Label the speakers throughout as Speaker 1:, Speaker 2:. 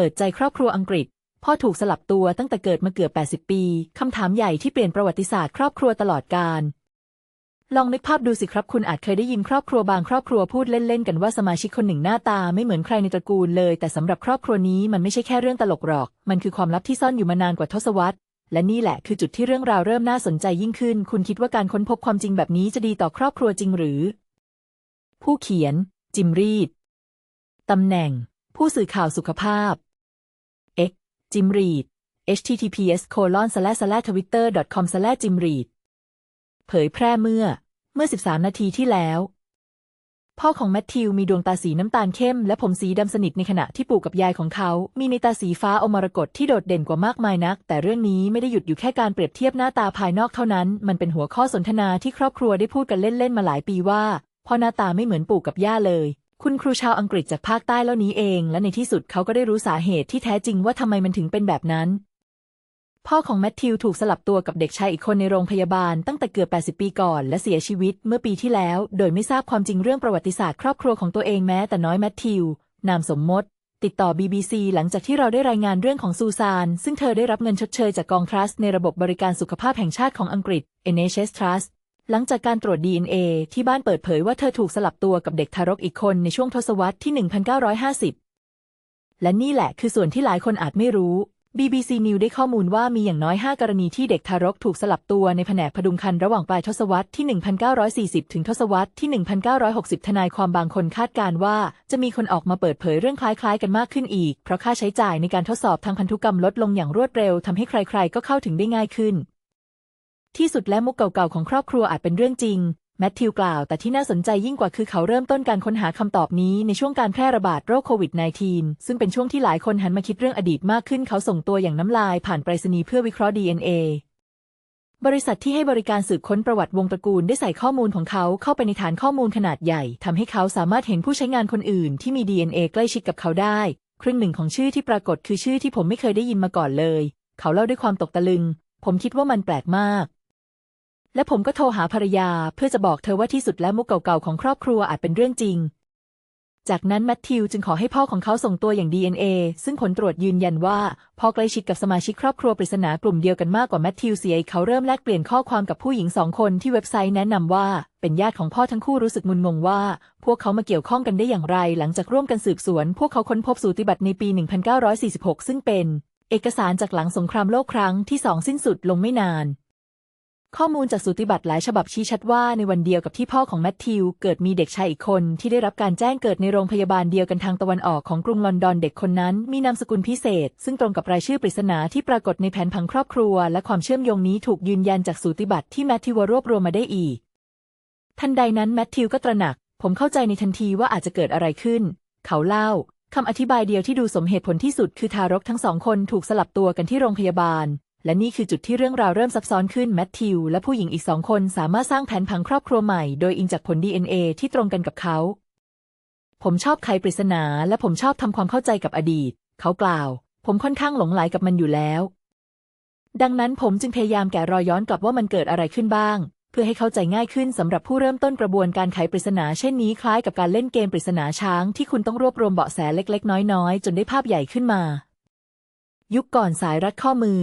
Speaker 1: เปิดใจครอบครัวอังกฤษ พ่อถูกสลับตัวตั้งแต่เกิดมาเกือบ 80 ปี คำถามใหญ่ที่เปลี่ยนประวัติศาสตร์ครอบครัวตลอดกาลลองนึกภาพดูสิครับคุณอาจเคยได้ยินครอบครัวบางครอบครัวพูดเล่นๆกันว่าสมาชิกคนหนึ่งหน้าตาไม่เหมือนใครในตระกูลเลย แต่สำหรับครอบครัวนี้มันไม่ใช่แค่เรื่องตลกหรอก มันคือความลับที่ซ่อนอยู่มานานกว่าทศวรรษและนี่แหละคือจุดที่เรื่องราวเริ่มน่าสนใจยิ่งขึ้น คุณคิดว่าการค้นพบความจริงแบบนี้จะดีต่อครอบครัวจริงหรือ ผู้เขียน จิมรีดตำแหน่ง ผู้สื่อข่าวสุขภาพ จิมรีด https colon slash slash twitter com slash จิมรีดเผยแพร่เมื่อ เมื่อ 13 นาทีที่แล้ว พ่อของแมทธิวมีดวงตาสีน้ำตาลเข้ม และผมสีดำสนิทในขณะที่ปู่กับยายของเขา มีในตาสีฟ้าอมรกตที่โดดเด่นกว่ามากมายนัก แต่เรื่องนี้ไม่ได้หยุดอยู่แค่การเปรียบเทียบหน้าตาภายนอกเท่านั้น มันเป็นหัวข้อสนทนาที่ครอบครัวได้พูดกันเล่นๆมาหลายปีว่าพ่อหน้าตาไม่เหมือนปู่กับย่าเลย คุณครูชาวอังกฤษจากภาคใต้เล่านี้เอง และในที่สุดเขาก็ได้รู้สาเหตุที่แท้จริงว่าทำไมมันถึงเป็นแบบนั้น พ่อของแมทธิวถูกสลับตัวกับเด็กชายอีกคนในโรงพยาบาลตั้งแต่เกือบ 80 ปีก่อน และเสียชีวิตเมื่อปีที่แล้ว โดยไม่ทราบความจริงเรื่องประวัติศาสตร์ครอบครัวของตัวเองแม้แต่น้อยแมทธิวนามสมมติ ติดต่อ BBC หลังจากที่เราได้รายงานเรื่องของซูซาน ซึ่งเธอได้รับเงินชดเชยจากกองทรัสต์ในระบบบริการสุขภาพแห่งชาติของอังกฤษ NHS Trust หลังจากการตรวจ DNA ที่บ้านเปิดเผยว่าเธอถูกสลับตัวกับเด็กทารกอีกคนในช่วงทศวรรษที่ 1950 และนี่แหละคือส่วนที่หลายคนอาจไม่รู้ BBC News ได้ข้อมูลว่ามีอย่างน้อย 5 กรณีที่เด็กทารกถูกสลับตัวในแผนกพดุงครรภ์ระหว่างปลายทศวรรษที่ 1940 ถึงทศวรรษที่ 1960 ทนายความบางคนคาดการณ์ว่า จะมีคนออกมาเปิดเผยเรื่องคล้ายๆ กันมากขึ้นอีก เพราะค่าใช้จ่ายในการทดสอบทางพันธุกรรมลดลงอย่างรวดเร็วทำให้ใครๆ ก็เข้าถึงได้ง่ายขึ้น ที่สุดและมุกเก่าๆของครอบครัวอาจเป็นเรื่องจริง แมทธิวกล่าว แต่ที่น่าสนใจยิ่งกว่าคือเขาเริ่มต้นการค้นหาคำตอบนี้ในช่วงการแพร่ระบาดโรคโควิด -19 ซึ่งเป็นช่วงที่หลายคนหันมาคิดเรื่องอดีตมากขึ้น เขาส่งตัวอย่างน้ำลายผ่านไปรษณีย์เพื่อวิเคราะห์ DNA บริษัทที่ให้บริการสืบค้นประวัติวงตระกูลได้ใส่ข้อมูลของเขาเข้าไปในฐานข้อมูลขนาดใหญ่ทำให้เขาสามารถเห็นผู้ใช้งานคนอื่นที่มี DNA ใกล้ชิดกับเขาได้ ครึ่งหนึ่งของชื่อที่ปรากฏคือชื่อที่ผมไม่เคยได้ยินมาก่อนเลย เขาเล่าด้วยความตกตะลึง ผมคิดว่ามันแปลกมาก และผมก็โทรหาภรรยาเพื่อจะบอกเธอว่าที่สุดแล้วมุกเก่าๆของครอบครัวอาจเป็นเรื่องจริง จากนั้นแมทธิวจึงขอให้พ่อของเขาส่งตัวอย่าง DNA ซึ่งผลตรวจยืนยันว่าพ่อใกล้ชิดกับสมาชิกครอบครัวปริศนากลุ่มเดียวกันมากกว่าแมทธิวเสียเขาเริ่มแลกเปลี่ยนข้อความกับผู้หญิงสองคนที่เว็บไซต์แนะนำว่า เป็นญาติของพ่อทั้งคู่รู้สึกมึนงงว่า พวกเขามาเกี่ยวข้องกันได้อย่างไร หลังจากร่วมกันสืบสวน พวกเขาค้นพบสูติบัตรในปี 1946 ซึ่งเป็น เอกสารจากหลังสงครามโลกครั้งที่สองสิ้นสุดลงไม่นาน ข้อมูลจากสูติบัตรหลายฉบับชี้ชัดว่าในวันเดียวกับที่พ่อของแมทธิว เกิดมีเด็กชายอีกคนที่ได้รับการแจ้งเกิดในโรงพยาบาลเดียวกันทางตะวันออกของกรุงลอนดอนเด็กคนนั้น มีนามสกุลพิเศษ ซึ่งตรงกับรายชื่อปริศนาที่ปรากฏในแผนผังครอบครัว และความเชื่อมโยงนี้ถูกยืนยันจากสูติบัตรที่แมทธิวรวบรวมมาได้อีก ทันใดนั้นแมทธิวก็ตระหนัก ผมเข้าใจในทันทีว่าอาจจะเกิดอะไรขึ้น เขาเล่าคำอธิบายเดียวที่ดูสมเหตุผลที่สุดคือทารกทั้งสองคนถูกสลับตัวกันที่โรงพยาบาล และนี่คือจุดที่เรื่องราวเริ่มซับซ้อนขึ้นแมทธิวและผู้หญิงอีกสองคนสามารถสร้างแผนผังครอบครัวใหม่ โดยอิงจากผล DNA ที่ตรงกันกับเขา ผมชอบไขปริศนา และผมชอบทำความเข้าใจกับอดีต เขากล่าว ผมค่อนข้างหลงไหลกับมันอยู่แล้ว ดังนั้นผมจึงพยายามแกะรอยย้อนกลับว่ามันเกิดอะไรขึ้นบ้าง เพื่อให้เข้าใจง่ายขึ้นสำหรับผู้เริ่มต้นกระบวนการไขปริศนาเช่นนี้คล้ายกับการเล่นเกมปริศนาช้างที่คุณต้องรวบรวมเบาะแสเล็ก ๆ น้อยๆจนได้ภาพใหญ่ขึ้นมายุคก่อนสายรัดข้อมือ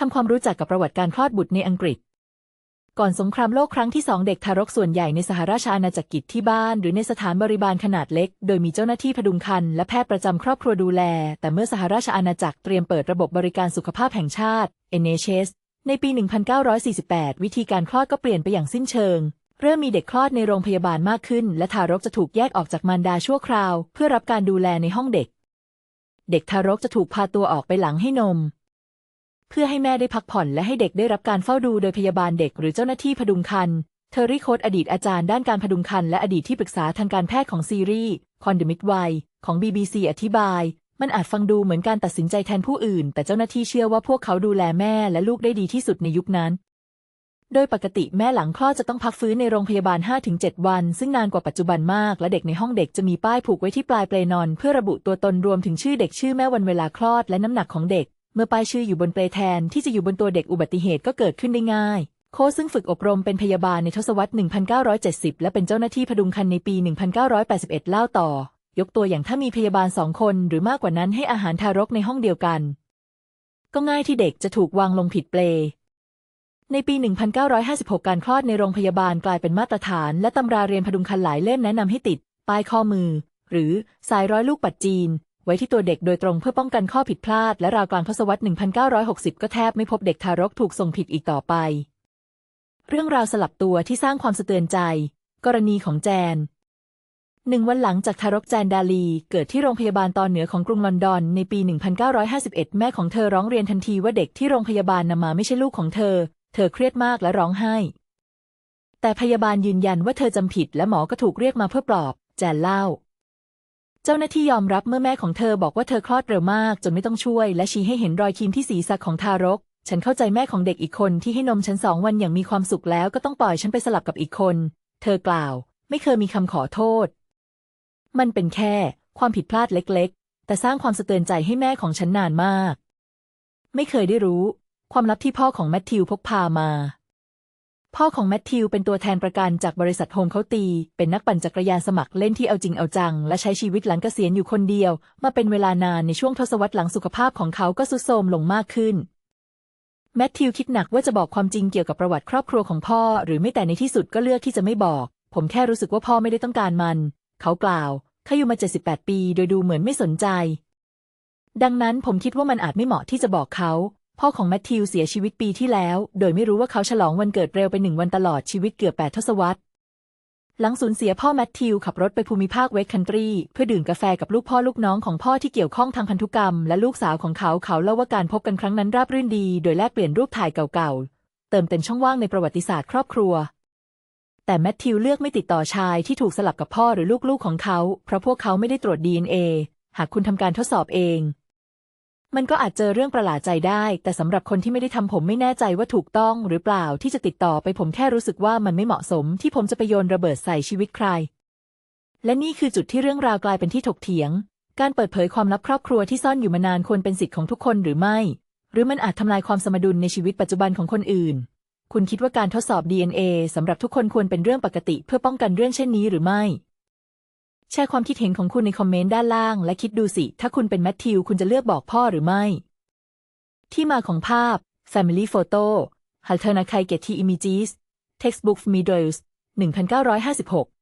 Speaker 1: ทำความรู้จักกับประวัติการคลอดบุตรในอังกฤษ ก่อนสงครามโลกครั้งที่สองเด็กทารกส่วนใหญ่ในสหราชอาณาจักรกิจที่บ้าน หรือในสถานบริบาลขนาดเล็ก โดยมีเจ้าหน้าที่พดุงครรภ์และแพทย์ประจำครอบครัวดูแล แต่เมื่อสหราชอาณาจักรเตรียมเปิดระบบบริการสุขภาพแห่งชาติ NHS ในปี 1948 วิธีการคลอดก็เปลี่ยนไปอย่างสิ้นเชิง เริ่มมีเด็กคลอดในโรงพยาบาลมากขึ้น และทารกจะถูกแยกออกจากมารดาชั่วคราว เพื่อรับการดูแลในห้องเด็ก เด็กทารกจะถูกพาตัวออกไปหลังให้นม เพื่อให้แม่ได้พักผ่อนและให้เด็กได้รับการเฝ้าดูโดยพยาบาลเด็กหรือเจ้าหน้าที่พดุงครรภ์เทอร์รี่โคดอดีตอาจารย์ด้านการพดุงครรภ์และอดีตที่ปรึกษาทางการแพทย์ของซีรีส์คอนเดมิดไวของ BBC อธิบาย มันอาจฟังดูเหมือนการตัดสินใจแทนผู้อื่น แต่เจ้าหน้าที่เชื่อว่าพวกเขาดูแลแม่และลูกได้ดีที่สุดในยุคนั้นโดยปกติแม่หลังคลอดจะต้องพักฟื้นในโรงพยาบาล 5-7 วัน ซึ่งนานกว่าปัจจุบันมาก และเด็กในห้องเด็กจะมีป้ายผูกไว้ที่ปลายเปลนอน เพื่อระบุตัวตนรวมถึงชื่อเด็กชื่อแม่วันเวลาคลอดและน้ำหนักของเด็ก เมื่อป้ายชื่ออยู่บนเปลแทนที่จะอยู่บนตัวเด็กอุบัติเหตุก็เกิดขึ้นได้ง่าย โค้ชซึ่งฝึกอบรมเป็นพยาบาลในทศวรรษ 1970 และเป็นเจ้าหน้าที่พดุงครรภ์ในปี 1981 เล่าต่อ ยกตัวอย่างถ้ามีพยาบาลสองคนหรือมากกว่านั้นให้อาหารทารกในห้องเดียวกัน ก็ง่ายที่เด็กจะถูกวางลงผิดเปลในปี 1956 การคลอดในโรงพยาบาลกลายเป็นมาตรฐาน และตำราเรียนพดุงคันหลายเล่มแนะนำให้ติด ป้ายข้อมือ หรือสายร้อยลูกปัดจีน ไว้ที่ตัวเด็กโดยตรงเพื่อป้องกันข้อผิดพลาด และราวกลางทศวรรษ 1960 ก็แทบไม่พบเด็กทารกถูกส่งผิดอีกต่อไป เรื่องราวสลับตัวที่สร้างความสะเทือนใจ กรณีของแจนหนึ่งวันหลังจากทารกแจนดาลี เกิดที่โรงพยาบาลตอนเหนือของกรุงลอนดอน ในปี 1951 แม่ของเธอร้องเรียนทันทีว่าเด็กที่โรงพยาบาลนำมาไม่ใช่ลูกของเธอ เธอเครียดมากและร้องไห้ แต่พยาบาลยืนยันว่าเธอจำผิดและหมอก็ถูกเรียกมาเพื่อปลอบ แจนเล่า เจ้าหน้าที่ยอมรับเมื่อแม่ของเธอบอกว่าเธอคลอดเร็วมากจนไม่ต้องช่วย และชี้ให้เห็นรอยคีมที่ศีรษะของทารก ฉันเข้าใจแม่ของเด็กอีกคนที่ให้นมฉันสองวันอย่างมีความสุขแล้วก็ต้องปล่อยฉันไปสลับกับอีกคน เธอกล่าว ไม่เคยมีคำขอโทษ มันเป็นแค่ความผิดพลาดเล็ก ๆ แต่สร้างความสะเตือนใจให้แม่ของฉันนานมาก ไม่เคยได้รู้ ความลับที่พ่อของแมทธิวพกพามา พ่อของแมทธิวเป็นตัวแทนประกันจากบริษัทโฮมเขาตี เป็นนักปั่นจักรยานสมัครเล่นที่เอาจริงเอาจัง และใช้ชีวิตหลังเกษียณอยู่คนเดียว มาเป็นเวลานานในช่วงทศวรรษหลังสุขภาพของเขาก็ทรุดโทรมลงมากขึ้น แมทธิวคิดหนักว่าจะบอกความจริงเกี่ยวกับประวัติครอบครัวของพ่อ หรือไม่แต่ในที่สุดก็เลือกที่จะไม่บอก ผมแค่รู้สึกว่าพ่อไม่ได้ต้องการมัน เขากล่าวเขาอยู่มา 78 ปี โดยดูเหมือนไม่สนใจ ดังนั้นผมคิดว่ามันอาจไม่เหมาะที่จะบอกเขา พ่อของแมทธิวเสียชีวิตปีที่แล้ว โดยไม่รู้ว่าเขาฉลองวันเกิดเร็วไปหนึ่งวันตลอดชีวิตเกือบแปดทศวรรษ หลังสูญเสียพ่อแมทธิวขับรถไปภูมิภาคเวสต์คันทรี เพื่อดื่มกาแฟกับลูกพ่อลูกน้องของพ่อที่เกี่ยวข้องทางพันธุกรรม และลูกสาวของเขาเขาเล่าว่าการพบกันครั้งนั้นราบรื่นดี โดยแลกเปลี่ยนรูปถ่ายเก่าๆ เติมเต็มช่องว่างในประวัติศาสตร์ครอบครัว แต่แมทธิวเลือกไม่ติดต่อชายที่ถูกสลับกับพ่อหรือลูกๆของเขา เพราะพวกเขาไม่ได้ตรวจ DNA หากคุณทำการทดสอบเอง มันก็อาจเจอเรื่องประหลาดใจได้ แต่สำหรับคนที่ไม่ได้ทำผมไม่แน่ใจว่าถูกต้องหรือเปล่าที่จะติดต่อไปผมแค่รู้สึกว่ามันไม่เหมาะสมที่ผมจะไปโยนระเบิดใส่ชีวิตใคร และนี่คือจุดที่เรื่องราวกลายเป็นที่ถกเถียง การเปิดเผยความลับครอบครัวที่ซ่อนอยู่มานานควรเป็นสิทธิ์ของทุกคนหรือไม่ หรือมันอาจทำลายความสมดุลในชีวิตปัจจุบันของคนอื่น คุณคิดว่าการทดสอบ DNA สำหรับทุกคนควรเป็นเรื่องปกติ เพื่อป้องกันเรื่องเช่นนี้หรือไม่ แชร์ความคิดเห็นของคุณในคอมเมนต์ด้านล่าง และคิดดูสิ ถ้าคุณเป็นแมทธิว คุณจะเลือกบอกพ่อหรือไม่ ที่มาของภาพ Family Photo h a l t e r n a k a i Getty Images Textbook Middles 1956